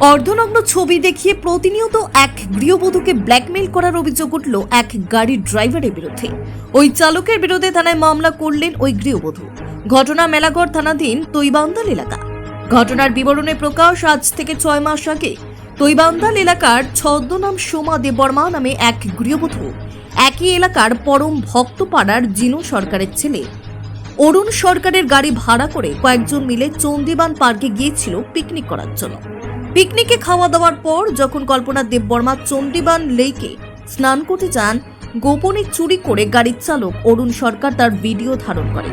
অর্ধনগ্ন ছবি দেখিয়ে প্রতিনিয়ত এক গৃহবধূকে ব্ল্যাকমেইল করার অভিযোগ উঠল এক গাড়ির ড্রাইভারের বিরুদ্ধে। ওই চালকের বিরুদ্ধে থানায় মামলা করলেন ওই গৃহবধূ। ঘটনা মেলাগড় থানাধীন তৈবান্দাল এলাকা। ঘটনার বিবরণে প্রকাশ আজ থেকে ছয় মাস আগে। তৈবান্দাল এলাকার ছদ্মনাম সোমা দেববর্মা নামে এক গৃহবধূ। একই এলাকার পরম ভক্তপাড়ার জিনু সরকারের ছেলে। অরুণ সরকারের গাড়ি ভাড়া করে কয়েকজন মিলে চন্দিবান পার্কে গিয়েছিল পিকনিক করার জন্য। পিকনিকে খাওয়া দাওয়ার পর যখন কল্পনা দেববর্মা চন্ডিবান লেকে স্নান করতে যান, গোপনে চুরি করে গাড়ির চালক অরুণ সরকার তার ভিডিও ধারণ করে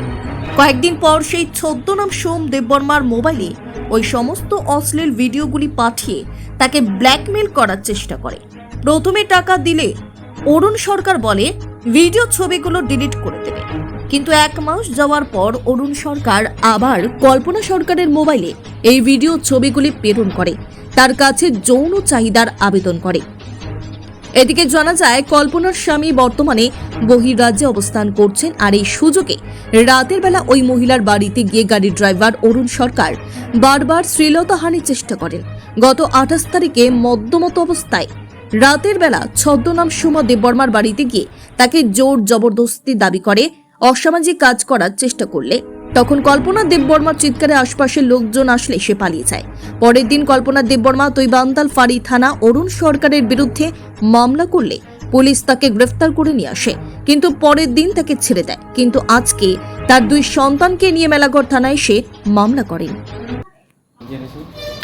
কয়েকদিন পর সেই ছদ্মনাম সোম দেববর্মার মোবাইলে ওই সমস্ত অশ্লীল ভিডিওগুলি পাঠিয়ে তাকে ব্ল্যাকমেল করার চেষ্টা করে। প্রথমে টাকা দিলে অরুণ সরকার বলে, ভিডিও ছবিগুলো ডিলিট করে দেবে। কিন্তু এক মাস যাওয়ার পর অরুণ সরকার আবার কল্পনা সরকারের মোবাইলে এই ভিডিও ছবিগুলি প্রেরণ করে। তার কাছে যৌন চাহিদার আবেদন করে। এদিকে জানা যায়, কল্পনার স্বামী বর্তমানে বহির্রাজ্যে অবস্থান করছেন আর এই সুযোগে রাতের বেলা ওই মহিলার বাড়িতে গিয়ে গাড়ির ড্রাইভার অরুণ সরকার বারবার শ্লীলতাহানির চেষ্টা করেন। গত আঠাশ তারিখে মদ্যমত অবস্থায় রাতের বেলা ছদ্মনাম সুমা দেববর্মার বাড়িতে গিয়ে তাকে জোর জবরদস্তি দাবি করে অসামাজিক কাজ করার চেষ্টা করলে তখন কল্পনা দেববর্মার চিৎকারে আশপাশের লোকজন আসলে সে পালিয়ে যায়। পরের দিন কল্পনা দেববর্মা তৈবান্তাল ফাঁড়ি থানা অরুণ সরকারের বিরুদ্ধে মামলা করলে পুলিশ তাকে গ্রেফতার করে নিয়ে আসে। কিন্তু পরের দিন তাকে ছেড়ে দেয়। কিন্তু আজকে তার দুই সন্তানকে নিয়ে মেলাঘর থানায় সে মামলা করেন।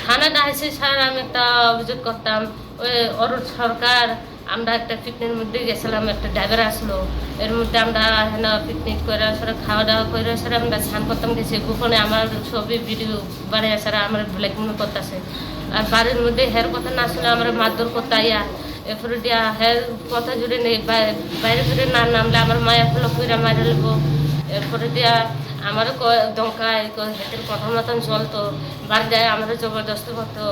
থানাটা এসে স্যার আমি একটা অভিযোগ করতাম, ওই অরুণ সরকার আমরা একটা পিকনিকের মধ্যে গেছিলাম, একটা ড্রাইভার আসলো। এর মধ্যে আমরা হেনা পিকনিক করে স্যার খাওয়া দাওয়া করে স্যার আমরা স্নান করতাম গেছি। গোপনে আমার ছবি ভিডিও বাড়িয়ে স্যার আমার ব্ল্যাকমেল করতেছে। আর বাড়ির মধ্যে হের কথা না শুনে আমরা মারধর করতে আইয়া, এরপরে দিয়া হের কথা জুড়ে নেই বাইরে ফিরে না নামলে আমার মায়া ফুলো ফুইরা মারে নেব এরপরে দিয়া আমারও ক- হেঁটের কথা মতন চলতো। বাড়ি যায় আমারও জবরদস্তি করতো।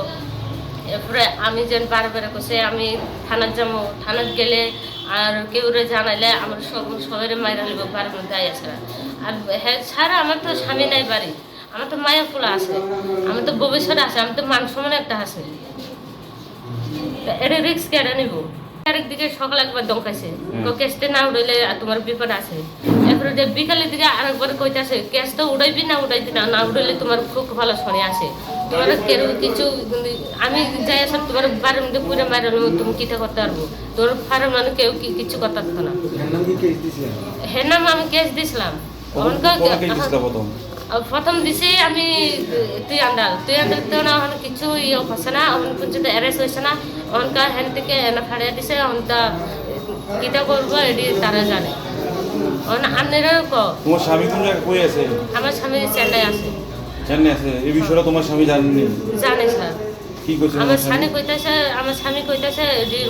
এরপরে আমি যেন বারে বারে কষে আমি থানার যাব থানার গেলে আর কেউ রে জানাইলে আমার সব সবাই মাইরা নিব মধ্যে আই আসে আর হ্যাঁ ছাড়া আমার তো স্বামী নাই বাড়ি। আমার তো মায়া ফুলা আছে। আমার তো ভবিষ্যৎ আছে আমি তো মান সমান একটা আছে। এটা রিক্স কেটে নিব? দিকে সকালে একবার দমকাইছে কেসটা না উড়াইলে আর তোমার বিপদ আছে। এরপরে যে বিকালের দিকে আরেকবার কইতাছে কেস তো উড়াইবি না উড়াইবি না না উড়াইলে তোমার খুব ভালো শনি আসে তোমার কেউ কিছু আমি যাই আসলে তোমার বাড়ির মধ্যে পুরে মারে তুমি কিটা করতে পারব? তোর ফার্ম মানে কেউ কি কিছু করতে পারতো না। হ্যাঁ নাম আমি কেস দিছিলাম। প্রথম? দিছি আমি তুই আন্দাল। তুই আন্দাল তো না ওখানে কিছু ইয়ে হচ্ছে না ওখানে পর্যন্ত অ্যারেস্ট হয়েছে না। ওখানকার হ্যান থেকে এনে ফাড়িয়ে দিছে ওখানটা কিটা করব এটি তারা জানে। ওখানে আপনারা ক তোমার স্বামী কোন জায়গায় কই আছে? আমার স্বামী চেন্নাই আছে। জানি আছে? এই বিষয়টা তোমার স্বামী জানেনি। জানে স্যার। কি করছে আমার স্বামী? কইতাছে আমার স্বামী কইতাছে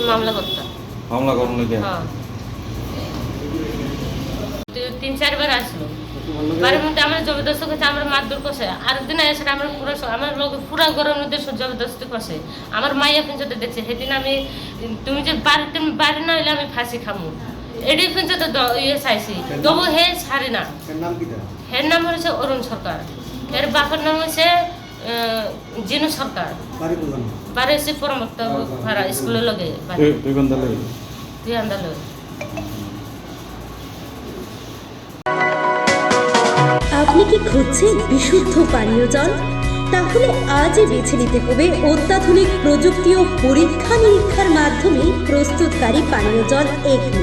মামলা করতাম হামলা করুন নাকি হ্যাঁ। তিন- তিন চারবার আসলো। বাড়ির মধ্যে আমরা জবরদস্ত করছে আমরা মারধর করছে। আরেকদিন এসে আমরা পুরো আমার লোক পুরো গরমের মধ্যে জবরদস্তি করছে। আমার মাইয়া পর্যন্ত দেখছে সেদিন আমি তুমি যে বাড়িতে বাড়ি না হইলে আমি ফাঁসি খামু। এটি পর্যন্ত দ- ইয়ে চাইছি। তবু হে ছাড়ে না। হের নাম হচ্ছে অরুণ সরকার। এর বাপের নাম হচ্ছে জিনু সরকার। বাড়ি এসে পরমক্ত ভাড়া স্কুলের লগে তুই আপনি কি খুঁজছেন বিশুদ্ধ পানীয় জল? তাহলে আজই বেছে নিতে হবে অত্যাধুনিক প্রযুক্তি ও পরীক্ষা নিরীক্ষার মাধ্যমে প্রস্তুতকারী পানীয় জল এগনি